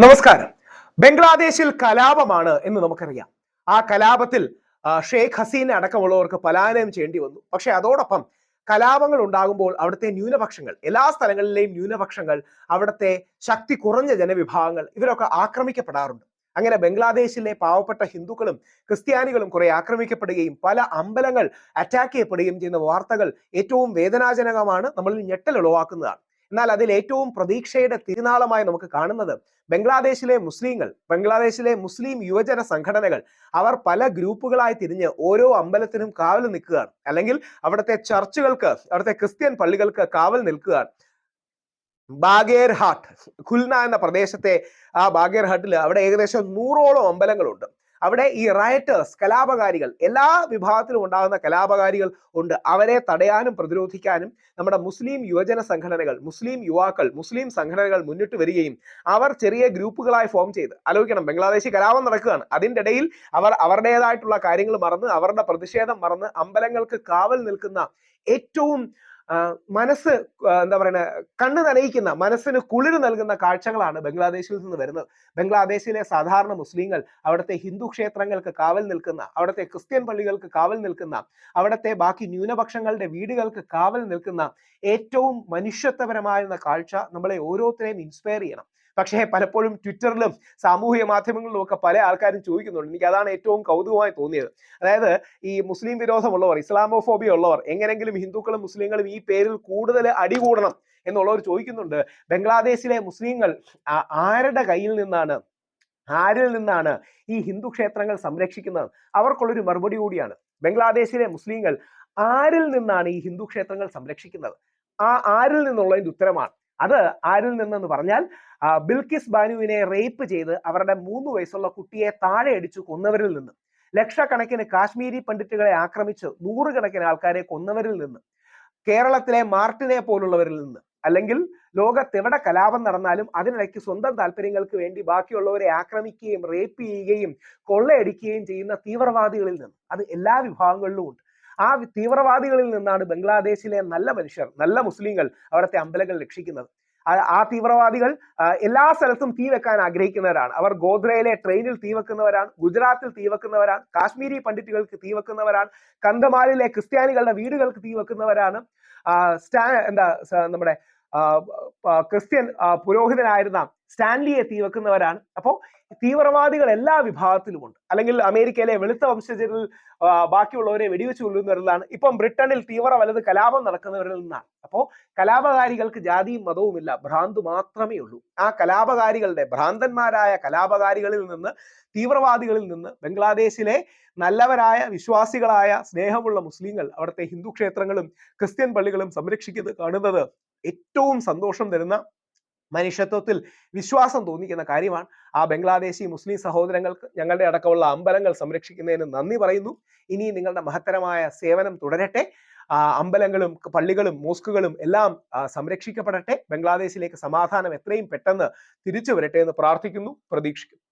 നമസ്കാരം. ബംഗ്ലാദേശിൽ കലാപമാണ് എന്ന് നമുക്കറിയാം. ആ കലാപത്തിൽ ഷെയ്ഖ് ഹസീന അടക്കമുള്ളവർക്ക് പലായനം ചെയ്യേണ്ടി വന്നു. പക്ഷെ അതോടൊപ്പം കലാപങ്ങൾ ഉണ്ടാകുമ്പോൾ അവിടുത്തെ ന്യൂനപക്ഷങ്ങൾ എല്ലാ സ്ഥലങ്ങളിലെയും ന്യൂനപക്ഷങ്ങൾ അവിടുത്തെ ശക്തി കുറഞ്ഞ ജനവിഭാഗങ്ങൾ ഇവരൊക്കെ ആക്രമിക്കപ്പെടാറുണ്ട്. അങ്ങനെ ബംഗ്ലാദേശിലെ പാവപ്പെട്ട ഹിന്ദുക്കളും ക്രിസ്ത്യാനികളും കുറെ ആക്രമിക്കപ്പെടുകയും പല അമ്പലങ്ങൾ അറ്റാക്ക് ചെയ്യപ്പെടുകയും ചെയ്യുന്ന വാർത്തകൾ ഏറ്റവും വേദനാജനകമാണ് നമ്മളിൽ ഞെട്ടൽ ഉളവാക്കുന്നതാണ്. എന്നാൽ അതിൽ ഏറ്റവും പ്രതീക്ഷയുടെ തിരുനാളമായി നമുക്ക് കാണുന്നത് ബംഗ്ലാദേശിലെ മുസ്ലിങ്ങൾ ബംഗ്ലാദേശിലെ മുസ്ലിം യുവജന സംഘടനകൾ. അവർ പല ഗ്രൂപ്പുകളായി തിരിഞ്ഞ് ഓരോ അമ്പലത്തിനും കാവൽ നിൽക്കുകയാണ്. അല്ലെങ്കിൽ അവിടുത്തെ ചർച്ചുകൾക്ക് അവിടുത്തെ ക്രിസ്ത്യൻ പള്ളികൾക്ക് കാവൽ നിൽക്കുകയാണ്. ബാഗേർ ഹാട്ട് ഖുൽന എന്ന പ്രദേശത്തെ ആ ബാഗേർ ഹാട്ടിൽ അവിടെ ഏകദേശം നൂറോളം അമ്പലങ്ങളുണ്ട്. അവിടെ ഈ റയറ്റേഴ്സ് കലാപകാരികൾ എല്ലാ വിഭാഗത്തിലും ഉണ്ടാകുന്ന കലാപകാരികൾ ഉണ്ട്. അവരെ തടയാനും പ്രതിരോധിക്കാനും നമ്മുടെ മുസ്ലിം യുവജന സംഘടനകൾ മുസ്ലിം യുവാക്കൾ മുസ്ലിം സംഘടനകൾ മുന്നിട്ട് വരികയും അവർ ചെറിയ ഗ്രൂപ്പുകളായി ഫോം ചെയ്ത് ആലോചിക്കണം ബംഗ്ലാദേശി കലാപം നടക്കുകയാണ്. അതിന്റെ ഇടയിൽ അവർ അവരുടേതായിട്ടുള്ള കാര്യങ്ങൾ മറന്ന് അവരുടെ പ്രതിഷേധം മറന്ന് അമ്പലങ്ങൾക്ക് കാവൽ നിൽക്കുന്ന ഏറ്റവും മനസ്സ് എന്താ പറയുക കണ്ണ് നനയിക്കുന്ന മനസ്സിന് കുളിര് നൽകുന്ന കാഴ്ചകളാണ് ബംഗ്ലാദേശിൽ നിന്ന് വരുന്നത്. ബംഗ്ലാദേശിലെ സാധാരണ മുസ്ലിങ്ങൾ അവിടുത്തെ ഹിന്ദു ക്ഷേത്രങ്ങൾക്ക് കാവൽ നിൽക്കുന്ന അവിടുത്തെ ക്രിസ്ത്യൻ പള്ളികൾക്ക് കാവൽ നിൽക്കുന്ന അവിടുത്തെ ബാക്കി ന്യൂനപക്ഷങ്ങളുടെ വീടുകൾക്ക് കാവൽ നിൽക്കുന്ന ഏറ്റവും മനുഷ്യത്വപരമായിരുന്ന കാഴ്ച നമ്മളെ ഓരോരുത്തരെയും ഇൻസ്പയർ ചെയ്യണം. പക്ഷേ പലപ്പോഴും ട്വിറ്ററിലും സാമൂഹിക മാധ്യമങ്ങളിലും ഒക്കെ പല ആൾക്കാരും ചോദിക്കുന്നുണ്ട്. എനിക്ക് അതാണ് ഏറ്റവും കൗതുകമായി തോന്നിയത്. അതായത് ഈ മുസ്ലിം വിരോധമുള്ളവർ ഇസ്ലാമോഫോബിയ ഉള്ളവർ എങ്ങനെങ്കിലും ഹിന്ദുക്കളും മുസ്ലിങ്ങളും ഈ പേരിൽ കൂടുതൽ അടികൂടണം എന്നുള്ളവർ ചോദിക്കുന്നുണ്ട്. ബംഗ്ലാദേശിലെ മുസ്ലിങ്ങൾ ആരുടെ കയ്യിൽ നിന്നാണ് ആരിൽ നിന്നാണ് ഈ ഹിന്ദു ക്ഷേത്രങ്ങൾ സംരക്ഷിക്കുന്നത്? അവർക്കുള്ളൊരു മറുപടി കൂടിയാണ്. ബംഗ്ലാദേശിലെ മുസ്ലിങ്ങൾ ആരിൽ നിന്നാണ് ഈ ഹിന്ദു ക്ഷേത്രങ്ങൾ സംരക്ഷിക്കുന്നത്? ആ ആരിൽ നിന്നുള്ളതിന്റെ ഉത്തരമാണ്. അത് ആരിൽ നിന്നെന്ന് പറഞ്ഞാൽ ബിൽക്കിസ് ബാനുവിനെ റേപ്പ് ചെയ്ത് അവരുടെ മൂന്ന് വയസ്സുള്ള കുട്ടിയെ താഴെ അടിച്ചു കൊന്നവരിൽ നിന്ന് ലക്ഷക്കണക്കിന് കാശ്മീരി പണ്ഡിറ്റുകളെ ആക്രമിച്ച് നൂറുകണക്കിന് ആൾക്കാരെ കൊന്നവരിൽ നിന്ന് കേരളത്തിലെ മാർട്ടിനെ പോലുള്ളവരിൽ നിന്ന് അല്ലെങ്കിൽ ലോകത്തെവിടെ കലാപം നടന്നാലും അതിനിടയ്ക്ക് സ്വന്തം താല്പര്യങ്ങൾക്ക് വേണ്ടി ബാക്കിയുള്ളവരെ ആക്രമിക്കുകയും റേപ്പ് ചെയ്യുകയും കൊള്ളയടിക്കുകയും ചെയ്യുന്ന തീവ്രവാദികളിൽ നിന്ന് അത് എല്ലാ വിഭാഗങ്ങളിലും ഉണ്ട്. ആ തീവ്രവാദികളിൽ നിന്നാണ് ബംഗ്ലാദേശിലെ നല്ല മനുഷ്യർ നല്ല മുസ്ലിങ്ങൾ അവിടുത്തെ അമ്പലങ്ങൾ രക്ഷിക്കുന്നത്. ആ- തീവ്രവാദികൾ എല്ലാ സ്ഥലത്തും തീ വെക്കാൻ ആഗ്രഹിക്കുന്നവരാണ്. അവർ ഗോദ്രയിലെ ട്രെയിനിൽ തീ വെക്കുന്നവരാണ് ഗുജറാത്തിൽ തീ വെക്കുന്നവരാണ് കാശ്മീരി പണ്ഡിറ്റുകൾക്ക് തീ വെക്കുന്നവരാണ് കന്തമാലിലെ ക്രിസ്ത്യാനികളുടെ വീടുകൾക്ക് തീ വെക്കുന്നവരാണ്. സ്റ്റാ എന്താ നമ്മുടെ ക്രിസ്ത്യൻ പുരോഹിതനായിരുന്ന സ്റ്റാൻലിയെ തീവെക്കുന്നവരാണ്. അപ്പോൾ തീവ്രവാദികൾ എല്ലാ വിഭാഗത്തിലുമുണ്ട്. അല്ലെങ്കിൽ അമേരിക്കയിലെ വെളുത്ത വംശജരിൽ ബാക്കിയുള്ളവരെ വെടിവെച്ച് കൊല്ലുന്നവരിലാണ് ഇപ്പം ബ്രിട്ടനിൽ തീവ്ര വലത് കലാപം നടക്കുന്നവരിൽ നിന്നാണ്. അപ്പോൾ കലാപകാരികൾക്ക് ജാതിയും മതവുമില്ല ഭ്രാന്ത് മാത്രമേ ഉള്ളൂ. ആ കലാപകാരികളുടെ ഭ്രാന്തന്മാരായ കലാപകാരികളിൽ നിന്ന് തീവ്രവാദികളിൽ നിന്ന് ബംഗ്ലാദേശിലെ നല്ലവരായ വിശ്വാസികളായ സ്നേഹമുള്ള മുസ്ലിങ്ങൾ അവിടുത്തെ ഹിന്ദു ക്ഷേത്രങ്ങളും ക്രിസ്ത്യൻ പള്ളികളും സംരക്ഷിക്കുന്നത് കാണുന്നത് ഏറ്റവും സന്തോഷം തരുന്ന മനുഷ്യത്വത്തിൽ വിശ്വാസം തോന്നിക്കുന്ന കാര്യമാണ്. ആ ബംഗ്ലാദേശി മുസ്ലിം സഹോദരങ്ങൾക്ക് ഞങ്ങളുടെ അടക്കമുള്ള അമ്പലങ്ങൾ സംരക്ഷിക്കുന്നതിന് നന്ദി പറയുന്നു. ഇനി നിങ്ങളുടെ മഹത്തരമായ സേവനം തുടരട്ടെ. അമ്പലങ്ങളും പള്ളികളും മോസ്കുകളും എല്ലാം സംരക്ഷിക്കപ്പെടട്ടെ. ബംഗ്ലാദേശിലേക്ക് സമാധാനം എത്രയും പെട്ടെന്ന് തിരിച്ചു വരട്ടെ എന്ന് പ്രാർത്ഥിക്കുന്നു. പ്രതീക്ഷിക്കുന്നു.